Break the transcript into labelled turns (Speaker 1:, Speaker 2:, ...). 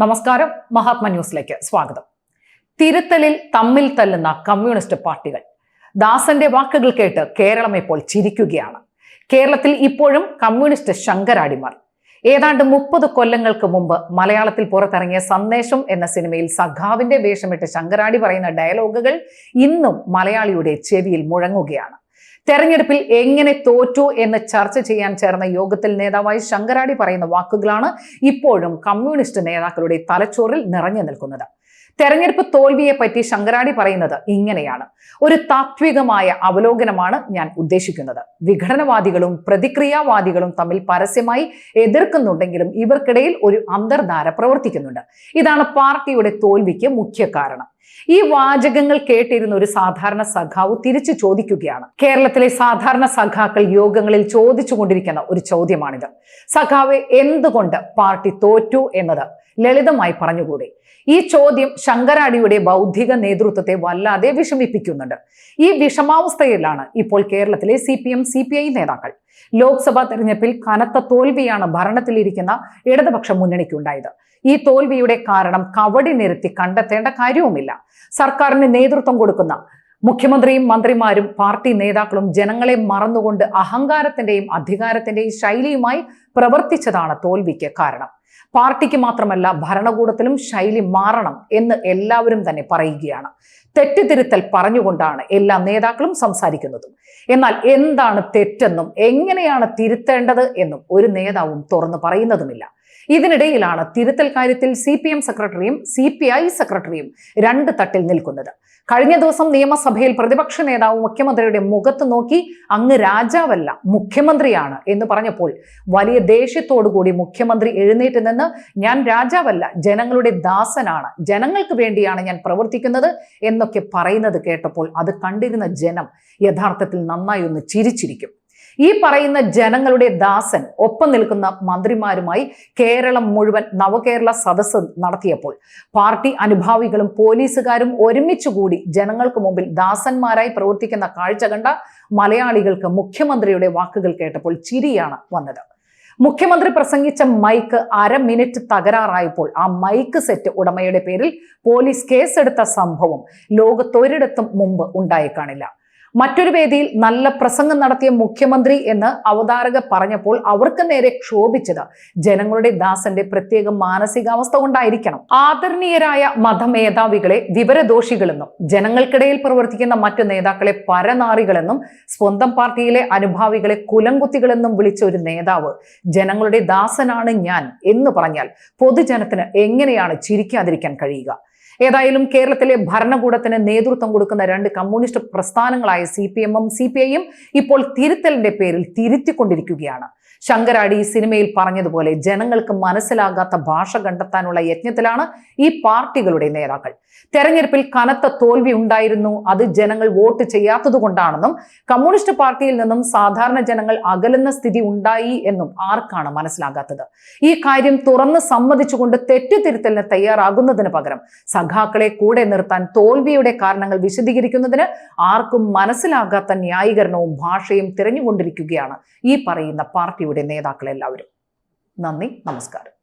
Speaker 1: നമസ്കാരം. മഹാത്മ ന്യൂസിലേക്ക് സ്വാഗതം. തിരുത്തലിൽ തമ്മിൽ തല്ലുന്ന കമ്മ്യൂണിസ്റ്റ് പാർട്ടികൾ. ദാസന്റെ വാക്കുകൾ കേട്ട് കേരളം ഇപ്പോൾ ചിരിക്കുകയാണ്. കേരളത്തിൽ ഇപ്പോഴും കമ്മ്യൂണിസ്റ്റ് ശങ്കരാടിമാർ. ഏതാണ്ട് മുപ്പത് കൊല്ലങ്ങൾക്ക് മുമ്പ് മലയാളത്തിൽ പുറത്തിറങ്ങിയ സന്ദേശം എന്ന സിനിമയിൽ സഖാവിന്റെ വേഷമിട്ട് ശങ്കരാടി പറയുന്ന ഡയലോഗുകൾ ഇന്നും മലയാളിയുടെ ചെവിയിൽ മുഴങ്ങുകയാണ്. തെരഞ്ഞെടുപ്പിൽ എങ്ങനെ തോറ്റു എന്ന് ചർച്ച ചെയ്യാൻ ചേർന്ന യോഗത്തിൽ നേതാവായി ശങ്കരാടി പറയുന്ന വാക്കുകളാണ് ഇപ്പോഴും കമ്മ്യൂണിസ്റ്റ് നേതാക്കളുടെ തലച്ചോറിൽ നിറഞ്ഞു നിൽക്കുന്നത്. തെരഞ്ഞെടുപ്പ് തോൽവിയെ പറ്റി ശങ്കരാടി പറയുന്നത് ഇങ്ങനെയാണ്. ഒരു താത്വികമായ അവലോകനമാണ് ഞാൻ ഉദ്ദേശിക്കുന്നത്. വിഘടനവാദികളും പ്രതിക്രിയാവാദികളും തമ്മിൽ പരസ്യമായി എതിർക്കുന്നുണ്ടെങ്കിലും ഇവർക്കിടയിൽ ഒരു അന്തർധാര പ്രവർത്തിക്കുന്നുണ്ട്. ഇതാണ് പാർട്ടിയുടെ തോൽവിക്ക് മുഖ്യ കാരണം. ഈ വാചകങ്ങൾ കേട്ടിരുന്ന ഒരു സാധാരണ സഖാവ് തിരിച്ചു ചോദിക്കുകയാണ്. കേരളത്തിലെ സാധാരണ സഖാക്കൾ യോഗങ്ങളിൽ ചോദിച്ചു കൊണ്ടിരിക്കുന്ന ഒരു ചോദ്യമാണിത്. സഖാവ് എന്തുകൊണ്ട് പാർട്ടി തോറ്റു എന്നത് ലളിതമായി പറഞ്ഞുകൂടെ? ഈ ചോദ്യം ശങ്കരാടിയുടെ ബൗദ്ധിക നേതൃത്വത്തെ വല്ലാതെ വിഷമിപ്പിക്കുന്നുണ്ട്. ഈ വിഷമാവസ്ഥയിലാണ് ഇപ്പോൾ കേരളത്തിലെ C P M C P I നേതാക്കൾ. ലോക്സഭാ തെരഞ്ഞെടുപ്പിൽ കനത്ത തോൽവിയാണ് ഭരണത്തിലിരിക്കുന്ന ഇടതുപക്ഷ മുന്നണിക്കുണ്ടായത്. ഈ തോൽവിയുടെ കാരണം കവടി നിരത്തി കണ്ടെത്തേണ്ട കാര്യവുമില്ല. സർക്കാരിന് നേതൃത്വം കൊടുക്കുന്ന മുഖ്യമന്ത്രിയും മന്ത്രിമാരും പാർട്ടി നേതാക്കളും ജനങ്ങളെ മറന്നുകൊണ്ട് അഹങ്കാരത്തിന്റെയും അധികാരത്തിന്റെയും ശൈലിയുമായി പ്രവർത്തിച്ചതാണ് തോൽവിക്ക് കാരണം. പാർട്ടിക്ക് മാത്രമല്ല ഭരണകൂടത്തിലും ശൈലി മാറണം എന്ന് എല്ലാവരും തന്നെ പറയുകയാണ്. തെറ്റുതിരുത്തൽ പറഞ്ഞുകൊണ്ടാണ് എല്ലാ നേതാക്കളും സംസാരിക്കുന്നതും. എന്നാൽ എന്താണ് തെറ്റെന്നും എങ്ങനെയാണ് തിരുത്തേണ്ടത് എന്നും ഒരു നേതാവും തുറന്നു പറയുന്നതുമില്ല. ഇതിനിടയിലാണ് തിരുത്തൽ കാര്യത്തിൽ സി പി എം സെക്രട്ടറിയും സി പി ഐ സെക്രട്ടറിയും രണ്ട് തട്ടിൽ നിൽക്കുന്നത്. കഴിഞ്ഞ ദിവസം നിയമസഭയിൽ പ്രതിപക്ഷ നേതാവ് മുഖ്യമന്ത്രിയുടെ മുഖത്ത് നോക്കി അങ്ങ് രാജാവല്ല മുഖ്യമന്ത്രിയാണ് എന്ന് പറഞ്ഞപ്പോൾ വലിയ ദേഷ്യത്തോടുകൂടി മുഖ്യമന്ത്രി എഴുന്നേറ്റ് നിന്ന് ഞാൻ രാജാവല്ല ജനങ്ങളുടെ ദാസനാണ്. ജനങ്ങൾക്ക് വേണ്ടിയാണ് ഞാൻ പ്രവർത്തിക്കുന്നത് എന്നൊക്കെ പറയുന്നത് കേട്ടപ്പോൾ അത് കണ്ടിരുന്ന ജനം യഥാർത്ഥത്തിൽ നന്നായി ഒന്ന് ചിരിച്ചിരിക്കും. ഈ പറയുന്ന ജനങ്ങളുടെ ദാസൻ ഒപ്പം നിൽക്കുന്ന മന്ത്രിമാരുമായി കേരളം മുഴുവൻ നവകേരള സദസ്സ് നടത്തിയപ്പോൾ പാർട്ടി അനുഭാവികളും പോലീസുകാരും ഒരുമിച്ചുകൂടി ജനങ്ങൾക്ക് മുമ്പിൽ ദാസന്മാരായി പ്രവർത്തിക്കുന്ന കാഴ്ച കണ്ട മലയാളികൾക്ക് മുഖ്യമന്ത്രിയുടെ വാക്കുകൾ കേട്ടപ്പോൾ ചിരിയാണ് വന്നത്. മുഖ്യമന്ത്രി പ്രസംഗിച്ച മൈക്ക് അര മിനിറ്റ് തകരാറായപ്പോൾ ആ മൈക്ക് സെറ്റ് ഉടമയുടെ പേരിൽ പോലീസ് കേസെടുത്ത സംഭവം ലോകത്തൊരിടത്തും മുമ്പ് ഉണ്ടായി കാണില്ല മറ്റൊരു വേദിയിൽ നല്ല പ്രസംഗം നടത്തിയ മുഖ്യമന്ത്രി എന്ന് അവതാരക പറഞ്ഞപ്പോൾ അവർക്ക് നേരെ ക്ഷോഭിച്ചത് ജനങ്ങളുടെ ദാസന്റെ പ്രത്യേക മാനസികാവസ്ഥ കൊണ്ടായിരിക്കണം. ആദരണീയരായ മതമേധാവികളെ വിവരദോഷികളെന്നും ജനങ്ങൾക്കിടയിൽ പ്രവർത്തിക്കുന്ന മറ്റു നേതാക്കളെ പരനാറികളെന്നും സ്വന്തം പാർട്ടിയിലെ അനുഭാവികളെ കുലംകുത്തികളെന്നും വിളിച്ച ഒരു നേതാവ് ജനങ്ങളുടെ ദാസനാണ് ഞാൻ എന്ന് പറഞ്ഞാൽ പൊതുജനത്തിന് എങ്ങനെയാണ് ചിരിക്കാതിരിക്കാൻ കഴിയുക? ഏതായാലും കേരളത്തിലെ ഭരണകൂടത്തിന് നേതൃത്വം കൊടുക്കുന്ന രണ്ട് കമ്മ്യൂണിസ്റ്റ് പ്രസ്ഥാനങ്ങളായ സി പി എമ്മും സി പി ഐയും ഇപ്പോൾ തിരുത്തലിന്റെ പേരിൽ തിരുത്തിക്കൊണ്ടിരിക്കുകയാണ്. ശങ്കരാടി ഈ സിനിമയിൽ പറഞ്ഞതുപോലെ ജനങ്ങൾക്ക് മനസ്സിലാകാത്ത ഭാഷ കണ്ടെത്താനുള്ള യജ്ഞത്തിലാണ് ഈ പാർട്ടികളുടെ നേതാക്കൾ. തെരഞ്ഞെടുപ്പിൽ കനത്ത തോൽവി ഉണ്ടായിരുന്നു. അത് ജനങ്ങൾ വോട്ട് ചെയ്യാത്തത് കൊണ്ടാണെന്നും കമ്മ്യൂണിസ്റ്റ് പാർട്ടിയിൽ നിന്നും സാധാരണ ജനങ്ങൾ അകലുന്ന സ്ഥിതി ഉണ്ടായി എന്നും ആർക്കാണ് മനസ്സിലാകാത്തത്? ഈ കാര്യം തുറന്ന് സമ്മതിച്ചുകൊണ്ട് തെറ്റുതിരുത്തലിന് തയ്യാറാകുന്നതിന് പകരം സഖാക്കളെ കൂടെ നിർത്താൻ തോൽവിയുടെ കാരണങ്ങൾ വിശദീകരിക്കുന്നതിന് ആർക്കും മനസ്സിലാകാത്ത ന്യായീകരണവും ഭാഷയും തിരഞ്ഞുകൊണ്ടിരിക്കുകയാണ് ഈ പറയുന്ന പാർട്ടിയുടെ നേതാക്കൾ എല്ലാവരും നന്ദി നമസ്കാരം.